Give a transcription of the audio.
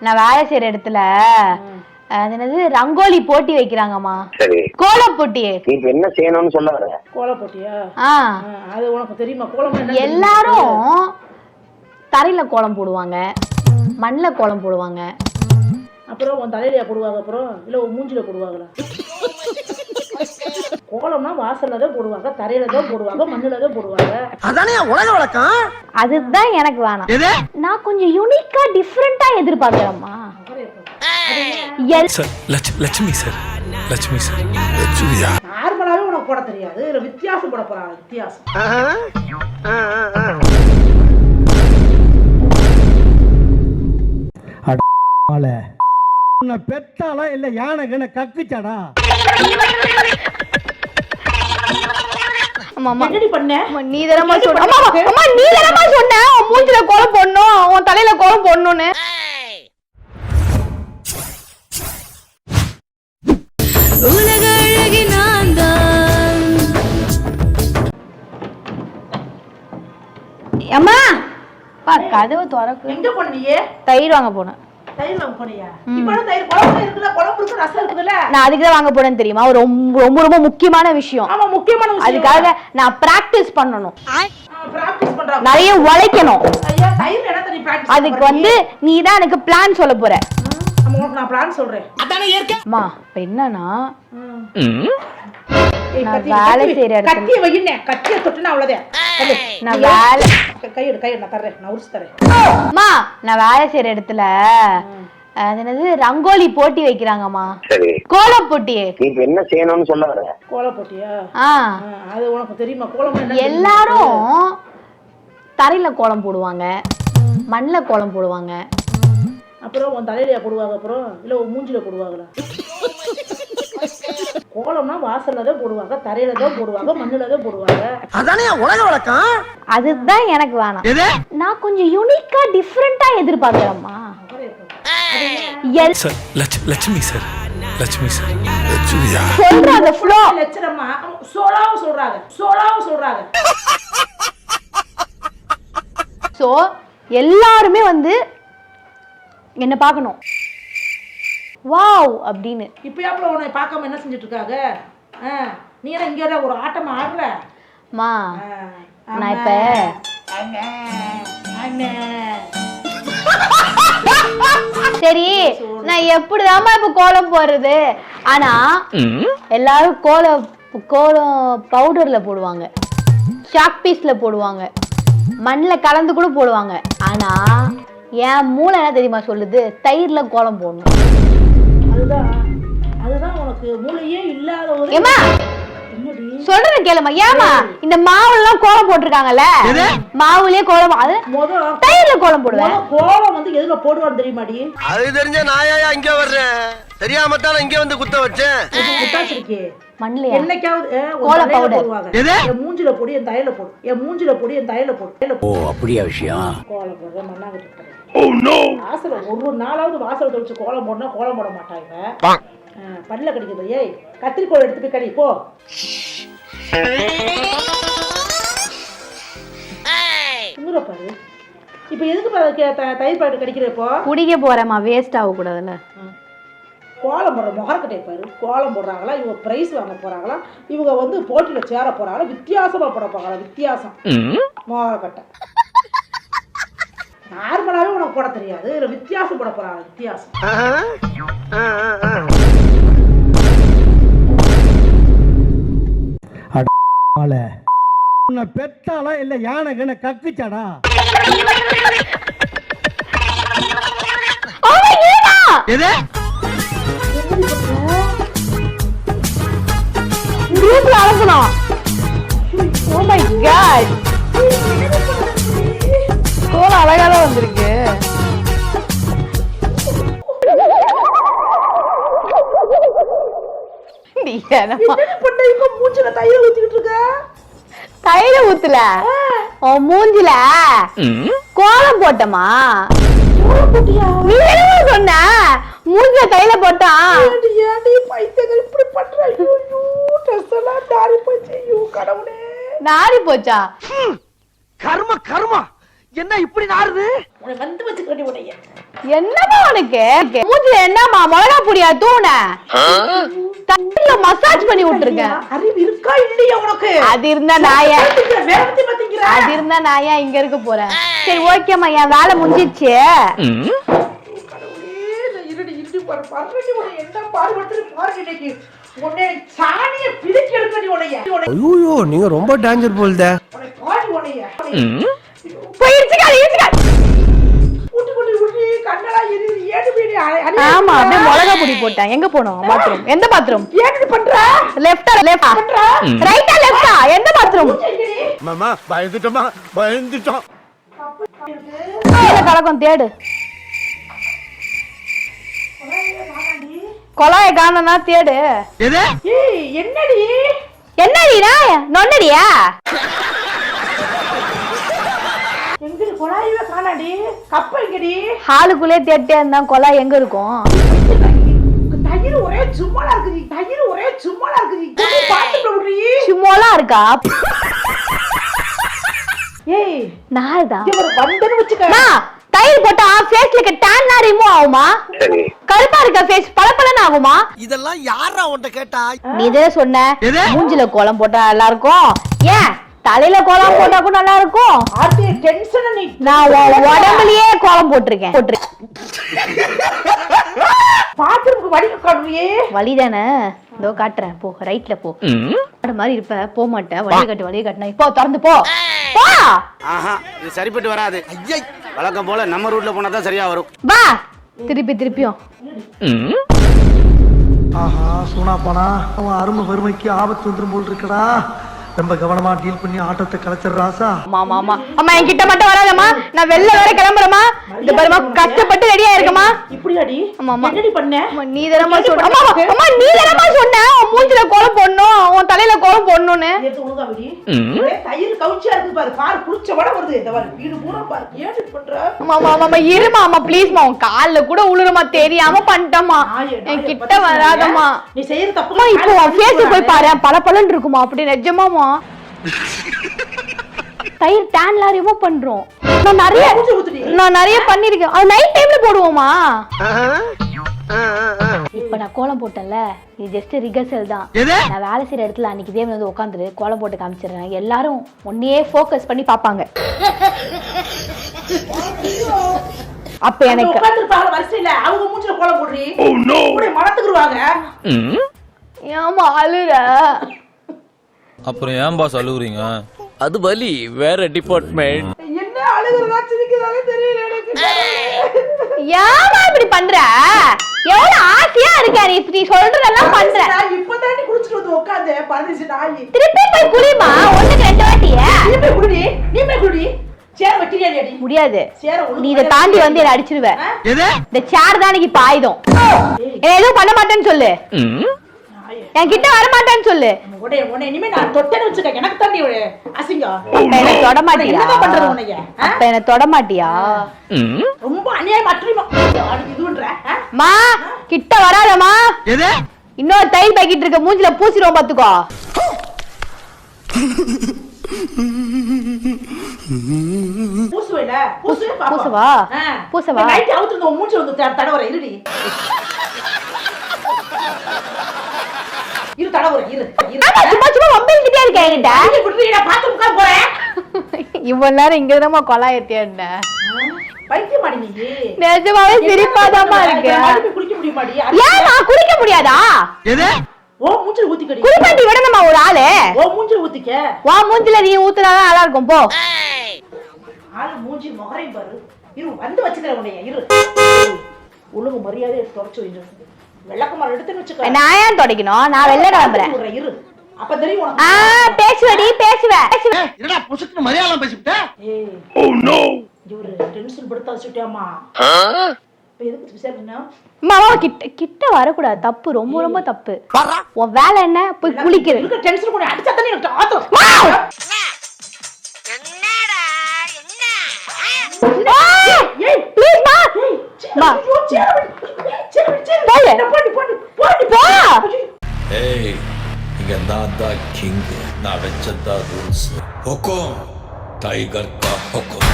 நான் வேலை செய்யற இடத்துல அது என்னது ரங்கோலி போட்டி வைக்கிறாங்கம்மா. சரி. கோலம் போட்டி நீ இப்ப என்ன செய்யணும்னு சொல்ல வர? கோலம் போட்டியா ஆ அது உனக்கு தெரியுமா? கோலம் என்ன எல்லாரும் தரையில கோலம் போடுவாங்க மண்ணுல கோலம் போடுவாங்க. அப்புறம் உன் தலையிலையா போடுவாங்க அப்புறம்? இல்ல உன் மூஞ்சில போடுவாங்களா? கோலம்னா வாசல்ல தான் போடுவாங்க தரையில தான் போடுவாங்க மண்ணுல தான் போடுவாங்க. அதானே உலக வழக்கம்? அதுதான் எனக்கு வேணாம். நான் கொஞ்சம் யூனிக்கா டிஃப்ரெண்டா எதிர்பார்க்கிறேம்மா. லட்சுமி சார் லட்சுமி சார் நார்மலாவே உனக்கு போட தெரியாது. இதுல வித்தியாசம் போட போறாங்க வித்தியாசம். பெத்தாளா இல்ல யானை கக்குச்சாடா? என்னடி பண்ண? அம்மா, நீ தானம்மா சொன்ன. அம்மா, அம்மா, அம்மா, நீ தானம்மா சொன்ன. உன் மூஞ்சில கோலம் போடணும். உன் தலையில கோலம் போடணும்னு. உலக அழகி நான் தான் அம்மா பா கதவு திறக்கு. எங்க போனியே தயிர் வாங்க போனேன். தயிர் வாங்க போனியா? இப்ப தயிர் குழம்பு இருக்குல்ல குழம்பு இருக்கு ரசம் இருக்குதுல்ல? நான் அதுக்கு தான் வாங்க போனேன்னு தெரியுமா? ஒரு ரொம்ப ரொம்ப ரொம்ப முக்கியமான விஷயம். ஆமா முக்கியமான விஷயம். அதுக்காக நான் பிராக்டிஸ் பண்றாங்க நிறைய உழைக்கணும். ஐயா தயிர் என்ன தண்ணி பிராக்டிஸ் அதுக்கு வந்து நீ தான் எனக்கு பிளான் சொல்ல போற. நம்ம உனக்கு நான் பிளான் சொல்றேன். அம்மா இப்ப என்னன்னா நான் வேலை செய்யற இடத்துல- கத்தியை வையினே கத்தியை தொட்டுனா அவ்வளவுதான். நான் வேலை கை- கையெடு கையெடு நான் தர்றேன் நான் உரிச்சு தரேன் அம்மா நான் வேலை செய்யற இடத்துல அது என்னது ரங்கோலி போட்டி வைக்கிறாங்கம்மா. கோலம் போட்டி இப்ப என்ன செய்யணும்னு சொல்ல வர? கோலம் போட்டியா? அது உனக்கு தெரியுமா? கோலம் என்ன எல்லாரும் தரையில கோலம் போடுவாங்க மண்ணுல கோலம் போடுவாங்க. அப்புறம் உன் தலையிலையா போடுவாங்க அப்புறம்? இல்ல உன் மூஞ்சில போடுவாங்களா? கோலம்னா வாசல்ல தான் போடுவாங்க தரையில தான் போடுவாங்க மண்ணுல தான் போடுவாங்க. அதானே உலக வழக்கம்? அதுதான் எனக்கு வேணாம். நான் கொஞ்சம் யூனிக்கா டிஃப்ரெண்டா எதிர்பார்க்கிறேம்மா. லட்சுமி சார். லட்சுமி சார். லட்சுமியா? சொல்ற அந்த ஃப்ளோ லட்சணமா சோளாவும் சொல்றாங்க. சோளாவும் சொல்றாங்க. ஸோ எல்லாருமே வந்து என்ன பார்க்கணும். வாவ் அப்படின்னு. இப்பயாப்புல உன்னை பார்க்காம என்ன செஞ்சுட்டு இருக்காங்க ஆ, நீ என்ன இங்க ஒரு ஆட்டமா ஆடுற மா நான் இப்ப. சரி நான் எப்படிதாம்மா இப்ப கோலம் போடுறது? ஆனா எல்லாரும் கோலம் கோலம் பவுடர்ல போடுவாங்க. சாக் பீஸ்ல போடுவாங்க. மண்ணில் கலந்து கூட போடுவாங்க. ஆனா என் மூளை என்ன தெரியுமா சொல்லுது? தயிர்ல கோலம் போடணும். அதுதான் அதுதான் உனக்கு மூளையே இல்லாத ஒரு ஏமா என்னடி? சொல்றேன் கேளுமா ஏமா இந்த மாவுல எல்லாம் கோலம் போட்டிருக்காங்கல்ல? மாவுலயே கோலம் அது தயிர்ல கோலம் போடுவேன் கோலம் வந்து எதுல போடுவான்னு தெரியுமாடி? அது தெரிஞ்ச நாயா இங்க வர்றேன்? தெரியாம தானே இங்க வந்து குத்த வச்சேன். முட்டாச்சிருக்கே மண்ணிலையா? என்னைக்காவது கோல மூஞ்சில போடு என் தலையில போடு. என் மூஞ்சில போடு என் தலையில போடு. போடு. அப்படியா விஷயம்? கோலம் போடுற. வாசல ஒரு நாளாவது வாசல தொழிச்சு கோலம் போடனா கோலம் போட மாட்டாங்க. பல்ல கடிக்குது. ஏய் கத்திரிக்கோள் எடுத்து போய் கடி போ. பாரு. இப்ப எதுக்கு பாரு கே- த- தயிர் பாக்கெட் கடிக்கிற இப்போ? குடிக்க போறேம்மா வேஸ்ட் ஆகக்கூடாதுல்ல கோலம் போடுற முகர்கட்டை பாரு. கோலம் போடுறாங்களா இவங்க பிரைஸ் வாங்க போறாங்களா இவங்க வந்து போட்டியில சேர போறாங்களா வித்தியாசமா போட போறாங்களா வித்தியாசம். முகர்கட்டை நார்மலாவே உனக்கு போட தெரியாது. இதுல வித்தியாசம் போட போறாங்க வித்தியாசம். உன்னை பெத்தாளா இல்ல யானை கண்ண கக்குச்சாடா? எது? குரூப்ல அனுப்பணும் ஓ மை காட் கோலம் அழகா தான் வந்திருக்கு. மூஞ்சில தயிர் ஊத்திக்கிட்டு இருக்க? தயிர ஊத்துல? உன் மூஞ்சில? கோலம் போட்டமா? நீ என்ன சொன்ன? போட்டான் ஏண்டி ஏண்டி பைத்தியங்கள் இப்படி பண்ற? ஐயோ ட்ரெஸ் எல்லாம் தாரி போச்சு. ஐயோ கடவுளே. நாரி போச்சா? கர்ம கர்மா. என்ன இப்படி நாறுது? உன்னை வந்து வச்சு கட்டி உடைய என்னமா உனக்கு? மூஞ்சில என்னமா மிளகா பொடியா தூண? மசாஜ் பண்ணி விட்டுருக்கேன் அறிவு இருக்கா இல்லையா உனக்கு? அது இருந்தா பாத்தீங்கிற அது இருந்தா ஏன் இங்க இருக்க போறேன்? சரி ஓகேம்மா என் வேலை முடிஞ்சிச்சு. ஐயோ நீங்க ரொம்ப டேஞ்சர் போல்தே. ஆமா அப்படியே மிளகா பொடி போட்டேன். எங்க போனோம்? பாத்ரூம் எந்த பாத்ரூம் பண்ற? லெஃப்டா லெஃப்டா ரைட்டா லெஃப்டா எந்த பாத்ரூம் மாமா பயந்துட்டோமா? பயந்துட்டோம். கீழே கலக்கம் தேடு. கொலாய காணனா தேடு. என்னடி? என்னடிடா நொன்னடியா? குழாயவே காணாடி. கப்ப எங்கடி ஹாலுக்குள்ளே தேட்டே இருந்தா கொலா எங்க இருக்கும்? தயிர் ஒரே சும்மாலா இருக்குது தயிர் ஒரே சும்மாலா இருக்குது பாத்து விடுறீ சும்மாலாம் இருக்கா? ஏய் நான்தான் இவர் வந்தன்னு வச்சுக்க. தயிர் போட்டா ஃபேஸ்ல இருக்க டேன் ரிமூவ் ஆகுமா? கருப்பா இருக்க ஃபேஸ் பளபளன்னு ஆகுமா? இதெல்லாம் யாரா உன்ட்ட கேட்டா? நீ இதே சொன்ன? மூஞ்சில கோலம் போட்டா நல்லா இருக்கும். ஏன்? தலையில கோலம் போட்டா கூட நல்லா இருக்கும் ஆர்த்தி டென்ஷன் நீ. நான் உடம்புலயே கோலம் போட்டிருக்கேன். போட்டிருக்கேன் பாத்ரூமுக்கு வடிக்க காணுறியே வழி தானே இதோ காட்டுறேன். போ ரைட்ல போ. மாடு மாதிரி இருப்ப. போக மாட்டேன். வழியை காட்டு வழியை காட்டினா. இப்போ திறந்து போ. போ. ஆஹா இது சரிப்பட்டு வராது. ஐயை. வழக்கம் போல நம்ம ரூட்ல போனா தான் சரியா வரும். வா திருப்பி திருப்பியும். ஆஹா சூனா போனா. அவன் அருமை வறுமைக்கு ஆபத்து வந்துரும் போல் இருக்கடா. ரொம்ப கவனமா டீல் பண்ணி ஆட்டத்தை கலைச்சிடுற ராசா. ஆமா ஆமா ஆமா அம்மா என்கிட்ட மட்டும் வராதம்மா. நான் வெளில வேற கிளம்புறேம்மா. இந்த பாருமா கஷ்டப்பட்டு ரெடியா இருக்கமா இப்படி அடி ஆமா, ஆமா. என்னடி பண்ண? நீ என்னடி சொன்ன? அம்மா அம்மா நீ தானம்மா சொன்ன? உன் மூஞ்சில கோலம் போடணும். உன் தலையில கோலம் போடணும்னு. தயிர் கவுச்சியா இருக்கு பாரு. பாரு குளிச்ச வட வருது. இந்த பாரு வீடு பூரா பாரு. ஏன் பண்ற? அம்மா அம்மா அம்மா இருமா அம்மா ப்ளீஸ்மா உன் கால்ல கூட உளுறமா தெரியாம பண்ணிட்டம்மா. நாயே, நாயே, என் கிட்ட பத்தி வராதம்மா. நீ செய்யற தப்பு அம்மா இப்போ உன் ஃபேஸ் போய் பாரு. பல பலன் இருக்குமா? அப்படி நிஜமாமா தயிர் டேன்லாம் ரிமூவ் பண்றோம். நான் நிறைய. நான் நிறைய பண்ணிருக்கேன். அது நைட் டைம்ல போடுவோமா? இப்ப நான் கோலம் போட்டேன்ல. இது ஜஸ்ட் ரிகர்சல் தான்? நான் வேலை செய்யற இடத்துல அன்னைக்கு இதே மாதிரி வந்து உட்காந்துரு கோலம் போட்டு காமிச்சிடுறேன். எல்லாரும் உன்னையே ஃபோக்கஸ் பண்ணி பார்ப்பாங்க. அப்ப எனக்கு அவங்க மூஞ்சில கோலம் போடுறி? இப்படி மனத்துக்குருவாங்க ஏமா அழுற? அப்புறம் ஏன் பாஸ் அழுகுறீங்க அது வலி வேற டிபார்ட்மெண்ட் என்ன அழுகுறதா சிரிக்கிறதாலே தெரியல எனக்கு. ஏமா இப்படி பண்ற? எவ்வளவு ஆசையா இருக்க நீ? இப்படி சொல்றதெல்லாம் பண்ற. நான் இப்பதாண்டி குளிச்சுட்டு வந்து உட்காந்து பரதேசி நாய். திருப்பி போய் குளிமா ஒண்ணுக்கு ரெண்டு வாட்டிய நீ போய் குடி நீ போய் குடி முடியாது. நீ இதை தாண்டி வந்து என்ன அடிச்சிருவ. இந்த சேர் தான் எனக்கு இப்ப என்ன எதுவும் பண்ண மாட்டேன்னு சொல்லு. என் கிட்ட வர மாட்டேன்னு சொல்லு உடனே உடனே இனிமே நான் தொட்டேன்னு வச்சுக்க. எனக்கு தாண்டி ஒரு அசிங்கம். அப்ப என்ன தொட மாட்டியா? பண்றது உன்னைய? அப்ப என்ன தொட மாட்டியா? ரொம்ப அநியாயம் அற்றுமா இதுன்ற? மா கிட்ட வராதம்மா. எது? இன்னொரு தையல் பாக்கெட் இருக்க. மூஞ்சில பூசிடுவோம் பாத்துக்கோ. பூசுவேல. பூசவா? பூசவா? நைட்டு அவுத்து மூஞ்சி வந்து த- தடவர இருடி. இரு தடவர இரு இரு. ஆமா சும்மா சும்மா வம்பிக்கிட்டே இருக்க என்கிட்ட. அங்கே விட்டுரு, நான் பார்த்து உட்கார போறேன் இவ்வளவு நேரம் இங்க தானமா கொலாயத்தேன்ன பைத்தியம் மாடி நீ. நிஜமாவே சிரிப்பாதாம்மா இருக்கு. குளிக்க முடியுமாடி? ஏமா குளிக்க முடியாதா? எது? ஓ மூஞ்சில ஊத்திக்கடி. குளிப்பாட்டி விடணுமா ஒரு ஆளு? ஓ மூஞ்சில ஊத்திக்க. வா மூஞ்சில நீ ஊத்துனாதான் நல்லா இருக்கும் போ. ஆளு மூஞ்சி முகரையும் பாரு. இரு வந்து வச்சுக்கிறேன் உன்னைய. இரு. ஒழுங்கு மரியாதை தொடச்சு வைங்க. வெள்ளக்கமால் எடுத்துன்னு வச்சுக்க. நான் ஏன் துடைக்கணும் நான் வெளில கிளம்புறேன் இரு. அப்ப தெரியும் ஆ பேசுவடி பேசுவேன் பேசுவேன் என்னடா புசுக்கு மரியாதை பேசிவிட்ட? ஏய். இவரு டென்ஷன் படுத்தா சுட்டியாமா இப்ப எதுக்கு விசாரிக்கணும் மாமா கிட்ட கிட்ட வரக்கூடாது. தப்பு ரொம்ப ரொம்ப தப்பு. உன் வேலை என்ன? போய் குளிக்கிறது டென்ஷன் போடு. ஏய் இங்க நான் தான் கிங் நான் வச்சதா ரூல்ஸ் ஹொக்கம் டைகர் கா ஹொக்கம்